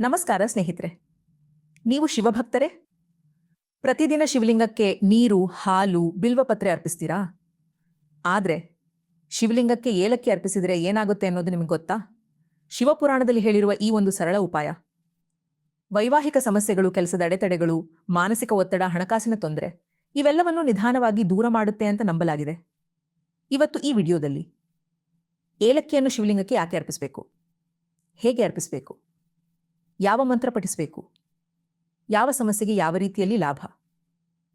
ನಮಸ್ಕಾರ ಸ್ನೇಹಿತರೆ. ನೀವು ಶಿವಭಕ್ತರೇ? ಪ್ರತಿದಿನ ಶಿವಲಿಂಗಕ್ಕೆ ನೀರು, ಹಾಲು, ಬಿಲ್ವಪತ್ರೆ ಅರ್ಪಿಸ್ತೀರಾ? ಆದರೆ ಶಿವಲಿಂಗಕ್ಕೆ ಏಲಕ್ಕಿ ಅರ್ಪಿಸಿದರೆ ಏನಾಗುತ್ತೆ ಅನ್ನೋದು ನಿಮಗೆ ಗೊತ್ತಾ? ಶಿವಪುರಾಣದಲ್ಲಿ ಹೇಳಿರುವ ಈ ಒಂದು ಸರಳ ಉಪಾಯ. ವೈವಾಹಿಕ ಸಮಸ್ಯೆಗಳು, ಕೆಲಸದ ಅಡೆತಡೆಗಳು, ಮಾನಸಿಕ ಒತ್ತಡ, ಹಣಕಾಸಿನ ತೊಂದರೆ, ಇವೆಲ್ಲವನ್ನು ನಿಧಾನವಾಗಿ ದೂರ ಮಾಡುತ್ತೆ ಅಂತ ನಂಬಲಾಗಿದೆ. ಇವತ್ತು ಈ ವಿಡಿಯೋದಲ್ಲಿ ಏಲಕ್ಕಿಯನ್ನು ಶಿವಲಿಂಗಕ್ಕೆ ಯಾಕೆ ಅರ್ಪಿಸಬೇಕು? ಹೇಗೆ ಅರ್ಪಿಸಬೇಕು? ಯಾವ ಮಂತ್ರ ಪಠಿಸಬೇಕು? ಯಾವ ಸಮಸ್ಯೆಗೆ ಯಾವ ರೀತಿಯಲ್ಲಿ ಲಾಭ?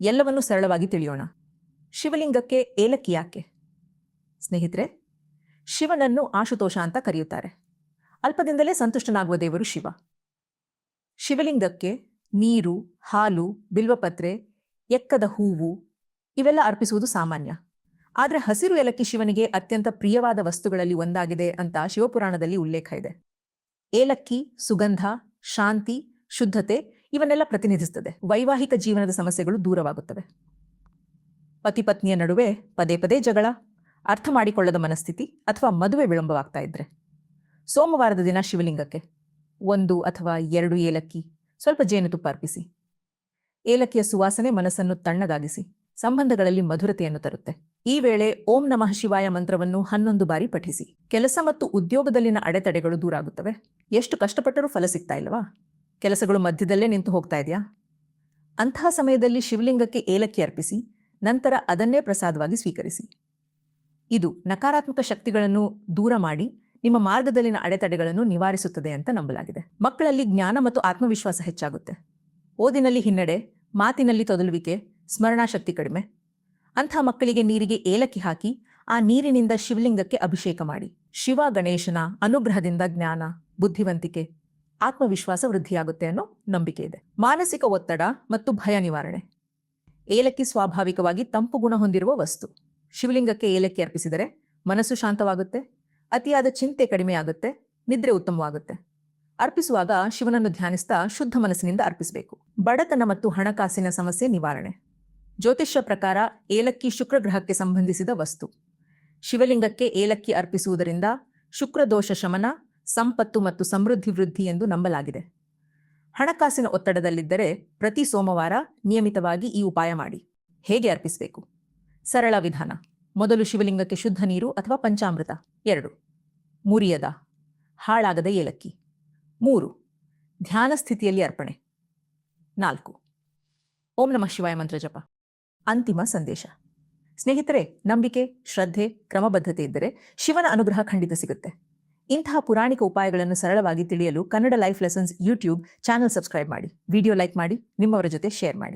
ಎಲ್ಲವನ್ನೂ ಸರಳವಾಗಿ ತಿಳಿಯೋಣ. ಶಿವಲಿಂಗಕ್ಕೆ ಏಲಕ್ಕಿ ಯಾಕೆ? ಸ್ನೇಹಿತರೆ, ಶಿವನನ್ನು ಆಶುತೋಷ ಅಂತ ಕರೆಯುತ್ತಾರೆ. ಅಲ್ಪದಿಂದಲೇ ಸಂತುಷ್ಟನಾಗುವ ದೇವರು ಶಿವ. ಶಿವಲಿಂಗಕ್ಕೆ ನೀರು, ಹಾಲು, ಬಿಲ್ವಪತ್ರೆ, ಎಕ್ಕದ ಹೂವು ಇವೆಲ್ಲ ಅರ್ಪಿಸುವುದು ಸಾಮಾನ್ಯ. ಆದರೆ ಹಸಿರು ಏಲಕ್ಕಿ ಶಿವನಿಗೆ ಅತ್ಯಂತ ಪ್ರಿಯವಾದ ವಸ್ತುಗಳಲ್ಲಿ ಒಂದಾಗಿದೆ ಅಂತ ಶಿವಪುರಾಣದಲ್ಲಿ ಉಲ್ಲೇಖ ಇದೆ. ಏಲಕ್ಕಿ, ಸುಗಂಧ ಶಾಂತಿ, ಶುದ್ಧತೆ ಇವನ್ನೆಲ್ಲ ಪ್ರತಿನಿಧಿಸುತ್ತದೆ ವೈವಾಹಿಕ ಜೀವನದ ಸಮಸ್ಯೆಗಳು ದೂರವಾಗುತ್ತವೆ. ಪತಿ ಪತ್ನಿಯ ನಡುವೆ ಪದೇ ಪದೇ ಜಗಳ, ಅರ್ಥ ಮಾಡಿಕೊಳ್ಳದ ಮನಸ್ಥಿತಿ ಅಥವಾ ಮದುವೆ ವಿಳಂಬವಾಗ್ತಾ ಇದ್ರೆ. ಸೋಮವಾರದ ದಿನ ಶಿವಲಿಂಗಕ್ಕೆ. ಒಂದು ಅಥವಾ ಎರಡು ಏಲಕ್ಕಿ, ಸ್ವಲ್ಪ ಜೇನುತುಪ್ಪ ಅರ್ಪಿಸಿ. ಏಲಕ್ಕಿಯ ಸುವಾಸನೆ ಮನಸ್ಸನ್ನು ತಣ್ಣಗಾಗಿಸಿ, ಸಂಬಂಧಗಳಲ್ಲಿ ಮಧುರತೆಯನ್ನು ತರುತ್ತೆ. ಈ ವೇಳೆ ಓಂ ನಮಃ ಶಿವಾಯ ಮಂತ್ರವನ್ನು ಹನ್ನೊಂದು ಬಾರಿ ಪಠಿಸಿ. ಕೆಲಸ ಮತ್ತು ಉದ್ಯೋಗದಲ್ಲಿನ ಅಡೆತಡೆಗಳು ದೂರ ಆಗುತ್ತವೆ ಎಷ್ಟು ಕಷ್ಟಪಟ್ಟರೂ ಫಲ ಸಿಗ್ತಾ ಇಲ್ವಾ ಕೆಲಸಗಳು ಮಧ್ಯದಲ್ಲೇ ನಿಂತು ಹೋಗ್ತಾ ಇದೆಯಾ? ಅಂತಹ ಸಮಯದಲ್ಲಿ ಶಿವಲಿಂಗಕ್ಕೆ ಏಲಕ್ಕಿ ಅರ್ಪಿಸಿ, ನಂತರ ಅದನ್ನೇ ಪ್ರಸಾದವಾಗಿ ಸ್ವೀಕರಿಸಿ. ಇದು ನಕಾರಾತ್ಮಕ ಶಕ್ತಿಗಳನ್ನು ದೂರ ಮಾಡಿ ನಿಮ್ಮ ಮಾರ್ಗದಲ್ಲಿನ ಅಡೆತಡೆಗಳನ್ನು ನಿವಾರಿಸುತ್ತದೆ ಅಂತ ನಂಬಲಾಗಿದೆ. ಮಕ್ಕಳಲ್ಲಿ ಜ್ಞಾನ ಮತ್ತು ಆತ್ಮವಿಶ್ವಾಸ ಹೆಚ್ಚಾಗುತ್ತೆ. ಓದಿನಲ್ಲಿ ಹಿನ್ನಡೆ, ಮಾತಿನಲ್ಲಿ ತೊದಲುವಿಕೆ ಸ್ಮರಣಾಶಕ್ತಿ ಕಡಿಮೆ. ಅಂಥ ಮಕ್ಕಳಿಗೆ ನೀರಿಗೆ ಏಲಕ್ಕಿ ಹಾಕಿ, ಆ ನೀರಿನಿಂದ ಶಿವಲಿಂಗಕ್ಕೆ ಅಭಿಷೇಕ ಮಾಡಿ. ಶಿವ, ಗಣೇಶನ ಅನುಗ್ರಹದಿಂದ ಜ್ಞಾನ, ಬುದ್ಧಿವಂತಿಕೆ, ಆತ್ಮವಿಶ್ವಾಸ ವೃದ್ಧಿಯಾಗುತ್ತೆ ಅನ್ನೋ ನಂಬಿಕೆ ಇದೆ. ಮಾನಸಿಕ ಒತ್ತಡ ಮತ್ತು ಭಯ ನಿವಾರಣೆ. ಏಲಕ್ಕಿ ಸ್ವಾಭಾವಿಕವಾಗಿ ತಂಪು ಗುಣ ಹೊಂದಿರುವ ವಸ್ತು. ಶಿವಲಿಂಗಕ್ಕೆ ಏಲಕ್ಕಿ ಅರ್ಪಿಸಿದರೆ ಮನಸ್ಸು ಶಾಂತವಾಗುತ್ತೆ, ಅತಿಯಾದ ಚಿಂತೆ ಕಡಿಮೆಯಾಗುತ್ತೆ, ನಿದ್ರೆ ಉತ್ತಮವಾಗುತ್ತೆ. ಅರ್ಪಿಸುವಾಗ ಶಿವನನ್ನು ಧ್ಯಾನಿಸ್ತಾ ಶುದ್ಧ ಮನಸ್ಸಿನಿಂದ ಅರ್ಪಿಸಬೇಕು. ಬಡತನ ಮತ್ತು ಹಣಕಾಸಿನ ಸಮಸ್ಯೆ ನಿವಾರಣೆ. ಜ್ಯೋತಿಷ್ಯ ಪ್ರಕಾರ ಏಲಕ್ಕಿ ಶುಕ್ರ ಗ್ರಹಕ್ಕೆ ಸಂಬಂಧಿಸಿದ ವಸ್ತು. ಶಿವಲಿಂಗಕ್ಕೆ ಏಲಕ್ಕಿ ಅರ್ಪಿಸುವುದರಿಂದ ಶುಕ್ರದೋಷ ಶಮನ, ಸಂಪತ್ತು ಮತ್ತು ಸಮೃದ್ಧಿ ವೃದ್ಧಿ ಎಂದು ನಂಬಲಾಗಿದೆ. ಹಣಕಾಸಿನ ಒತ್ತಡದಲ್ಲಿದ್ದರೆ ಪ್ರತಿ ಸೋಮವಾರ ನಿಯಮಿತವಾಗಿ ಈ ಉಪಾಯ ಮಾಡಿ. ಹೇಗೆ ಅರ್ಪಿಸಬೇಕು? ಸರಳ ವಿಧಾನ. ಮೊದಲು ಶಿವಲಿಂಗಕ್ಕೆ ಶುದ್ಧ ನೀರು ಅಥವಾ ಪಂಚಾಮೃತ. ಎರಡು. ಮುರಿಯದ. ಹಾಳಾಗದ ಏಲಕ್ಕಿ. ಮೂರು. ಧ್ಯಾನ ಸ್ಥಿತಿಯಲ್ಲಿ ಅರ್ಪಣೆ. ನಾಲ್ಕು. ಓಂ ನಮಃ ಶಿವಾಯ ಮಂತ್ರ ಜಪ. ಅಂತಿಮ ಸಂದೇಶ. ಸ್ನೇಹಿತರೆ, ನಂಬಿಕೆ, ಶ್ರದ್ಧೆ, ಕ್ರಮಬದ್ಧತೆ ಇದ್ದರೆ ಶಿವನ ಅನುಗ್ರಹ ಖಂಡಿತ ಸಿಗುತ್ತೆ. ಇಂತಹ ಪುರಾಣಿಕ ಉಪಾಯಗಳನ್ನು ಸರಳವಾಗಿ ತಿಳಿಯಲು Kannada life lessons YouTube channel subscribe ಮಾಡಿ. ವಿಡಿಯೋ ಲೈಕ್ ಮಾಡಿ, ನಿಮ್ಮವರ ಜೊತೆ ಶೇರ್ ಮಾಡಿ.